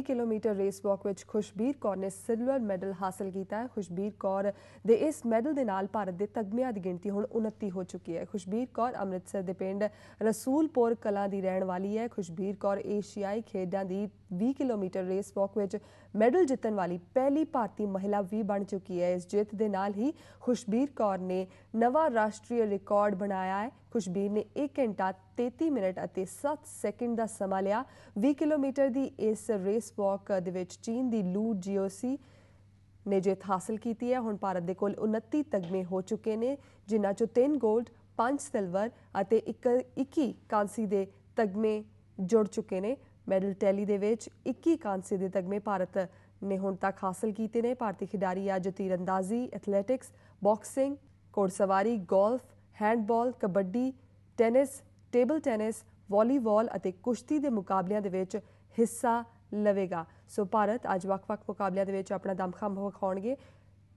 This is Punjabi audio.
20 ਕਿਲੋਮੀਟਰ ਰੇਸ ਵਾਕ ਵਿੱਚ ਖੁਸ਼ਬੀਰ ਕੌਰ ਨੇ ਸਿਲਵਰ ਮੈਡਲ ਹਾਸਲ ਕੀਤਾ ਹੈ। ਖੁਸ਼ਬੀਰ ਕੌਰ ਦੇ ਇਸ ਮੈਡਲ ਦੇ ਨਾਲ ਭਾਰਤ ਦੇ ਤਗਮਿਆਂ ਦੀ ਗਿਣਤੀ ਹੁਣ 29 ਹੋ ਚੁੱਕੀ ਹੈ। ਖੁਸ਼ਬੀਰ ਕੌਰ ਅੰਮ੍ਰਿਤਸਰ ਦੇ ਪਿੰਡ ਰਸੂਲਪੁਰ ਕਲਾਂ ਦੀ ਰਹਿਣ ਵਾਲੀ ਹੈ। ਖੁਸ਼ਬੀਰ ਕੌਰ ਏਸ਼ੀਆਈ ਖੇਡਾਂ ਦੀ 20 ਕਿਲੋਮੀਟਰ ਰੇਸ ਵਾਕ ਵਿੱਚ ਮੈਡਲ ਜਿੱਤਣ ਵਾਲੀ ਪਹਿਲੀ ਭਾਰਤੀ ਮਹਿਲਾ ਵੀ ਬਣ ਚੁੱਕੀ ਹੈ। ਇਸ ਜਿੱਤ ਦੇ ਨਾਲ ਹੀ ਖੁਸ਼ਬੀਰ ਕੌਰ ਨੇ ਨਵਾਂ ਰਾਸ਼ਟਰੀ ਰਿਕਾਰਡ ਬਣਾਇਆ ਹੈ। ਖੁਸ਼ਬੀਰ ਨੇ 1 ਘੰਟਾ 33 ਮਿੰਟ ਅਤੇ 7 ਸੈਕਿੰਡ ਦਾ ਸਮਾਂ ਲਿਆ। 20 ਕਿਲੋਮੀਟਰ ਦੀ ਇਸ ਰੇਸ ਵਾਕ ਦੇ ਵਿੱਚ ਚੀਨ ਦੀ ਲੂ ਜੀਓਸੀ ਨੇ ਜਿੱਤ ਹਾਸਲ ਕੀਤੀ ਹੈ। ਹੁਣ ਭਾਰਤ ਦੇ ਕੋਲ 29 ਤਗਮੇ ਹੋ ਚੁੱਕੇ ਨੇ, ਜਿਨ੍ਹਾਂ ਚੋਂ 3 골ਡ 5 ਸਿਲਵਰ ਅਤੇ 21 ਕਾਂਸੀ ਦੇ ਤਗਮੇ ਜੁੜ ਚੁੱਕੇ ਨੇ। ਮੈਡਲ ਟੈਲੀ ਦੇ ਵਿੱਚ 21 ਕਾਂਸੀ ਦੇ ਤਗਮੇ ਭਾਰਤ ਨੇ ਹੁਣ ਤੱਕ ਹਾਸਲ ਕੀਤੇ ਨੇ। ਭਾਰਤੀ ਖਿਡਾਰੀ ਅੱਜ ਤੀਰਅੰਦਾਜ਼ੀ athletics boxing ਘੋੜਸਵਾਰੀ golf handball, kabaddi, tennis, table tennis, volleyball ਅਤੇ ਕੁਸ਼ਤੀ ਦੇ ਮੁਕਾਬਲਿਆਂ ਦੇ ਵਿੱਚ ਹਿੱਸਾ ਲਵੇਗਾ। ਸੋ ਭਾਰਤ ਅੱਜ ਵੱਖ-ਵੱਖ ਮੁਕਾਬਲਿਆਂ ਦੇ ਵਿੱਚ ਆਪਣਾ ਦਮਖਮ ਵਿਖਾਉਣਗੇ।